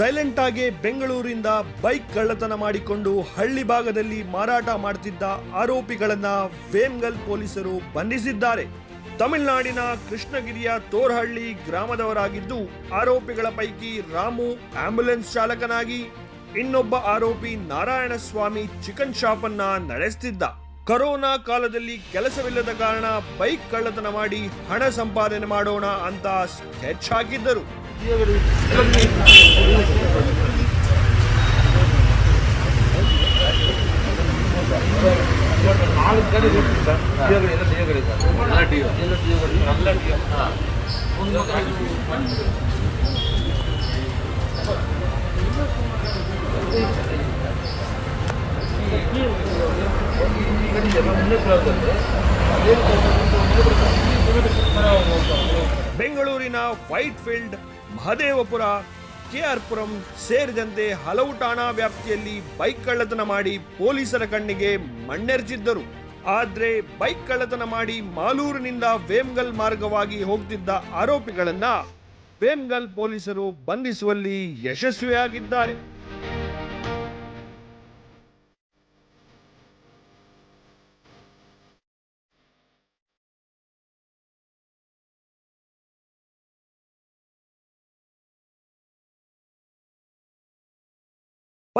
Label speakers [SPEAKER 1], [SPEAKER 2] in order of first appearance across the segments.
[SPEAKER 1] Silent ಆಗಿ ಬೆಂಗಳೂರಿಂದ bike ಕಳ್ಳತನ ಮಾಡಿಕೊಂಡು ಹಳ್ಳಿ ಭಾಗದಲ್ಲಿ ಮಾರಾಟ ಮಾಡುತ್ತಿದ್ದ ಆರೋಪಿಗಳನ್ನ ವೇಮ್ಗಲ್ ಪೊಲೀಸರು ಬಂಧಿಸಿದ್ದಾರೆ. ತಮಿಳುನಾಡಿನ ಕೃಷ್ಣಗಿರಿಯ ತೋರ್ಹಳ್ಳಿ ಗ್ರಾಮದವರಾಗಿದ್ದು ಆರೋಪಿಗಳ ಪೈಕಿ ರಾಮು ಆಂಬ್ಯುಲೆನ್ಸ್ ಚಾಲಕನಾಗಿ, ಇನ್ನೊಬ್ಬ ಆರೋಪಿ ನಾರಾಯಣಸ್ವಾಮಿ ಚಿಕನ್ ಶಾಪ್ ಅನ್ನ ನಡೆಸ್ತಿದ್ದ. ಕೊರೋನಾ ಕಾಲದಲ್ಲಿ ಕೆಲಸವಿಲ್ಲದ ಕಾರಣ ಬೈಕ್ ಕಳ್ಳತನ ಮಾಡಿ ಹಣ ಸಂಪಾದನೆ ಮಾಡೋಣ ಅಂತ ಸ್ಕೆಚ್ ಹಾಕಿದ್ದರು.
[SPEAKER 2] நாலு கடை கொடுத்துருக்கு சார் டீ கடை எல்லாம் டீ நல்ல டீ நல்ல டீ முன்னே அதே
[SPEAKER 1] ಬೆಂಗಳೂರಿನ ವೈಟ್ ಫೀಲ್ಡ್ ಮಹದೇವಪುರ, ಕೆಆರ್ಪುರಂ ಸೇರಿದಂತೆ ಹಲವು ಠಾಣಾ ವ್ಯಾಪ್ತಿಯಲ್ಲಿ ಬೈಕ್ ಕಳ್ಳತನ ಮಾಡಿ ಪೊಲೀಸರ ಕಣ್ಣಿಗೆ ಮಣ್ಣೆರಚಿದ್ದರು. ಆದ್ರೆ ಬೈಕ್ ಕಳ್ಳತನ ಮಾಡಿ ಮಾಲೂರಿನಿಂದ ವೇಮ್ಗಲ್ ಮಾರ್ಗವಾಗಿ ಹೋಗ್ತಿದ್ದ ಆರೋಪಿಗಳನ್ನ ವೇಮ್ಗಲ್ ಪೊಲೀಸರು ಬಂಧಿಸುವಲ್ಲಿ ಯಶಸ್ವಿಯಾಗಿದ್ದಾರೆ.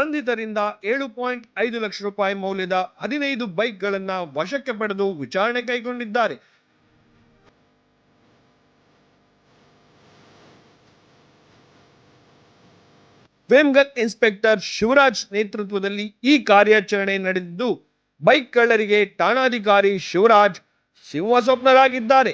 [SPEAKER 1] ಬಂಧಿತರಿಂದ ಏಳು ಪಾಯಿಂಟ್ ಐದು ಲಕ್ಷ ರೂಪಾಯಿ ಮೌಲ್ಯದ ಹದಿನೈದು ಬೈಕ್ಗಳನ್ನು ವಶಕ್ಕೆ ಪಡೆದು ವಿಚಾರಣೆ ಕೈಗೊಂಡಿದ್ದಾರೆ. ವೇಮ್ಗತ್ ಇನ್ಸ್ಪೆಕ್ಟರ್ ಶಿವರಾಜ್ ನೇತೃತ್ವದಲ್ಲಿ ಈ ಕಾರ್ಯಾಚರಣೆ ನಡೆದಿದ್ದು ಬೈಕ್ ಕಳ್ಳರಿಗೆ ಠಾಣಾಧಿಕಾರಿ ಶಿವರಾಜ್ ಸಿಂಹ ಸ್ವಪ್ನರಾಗಿದ್ದಾರೆ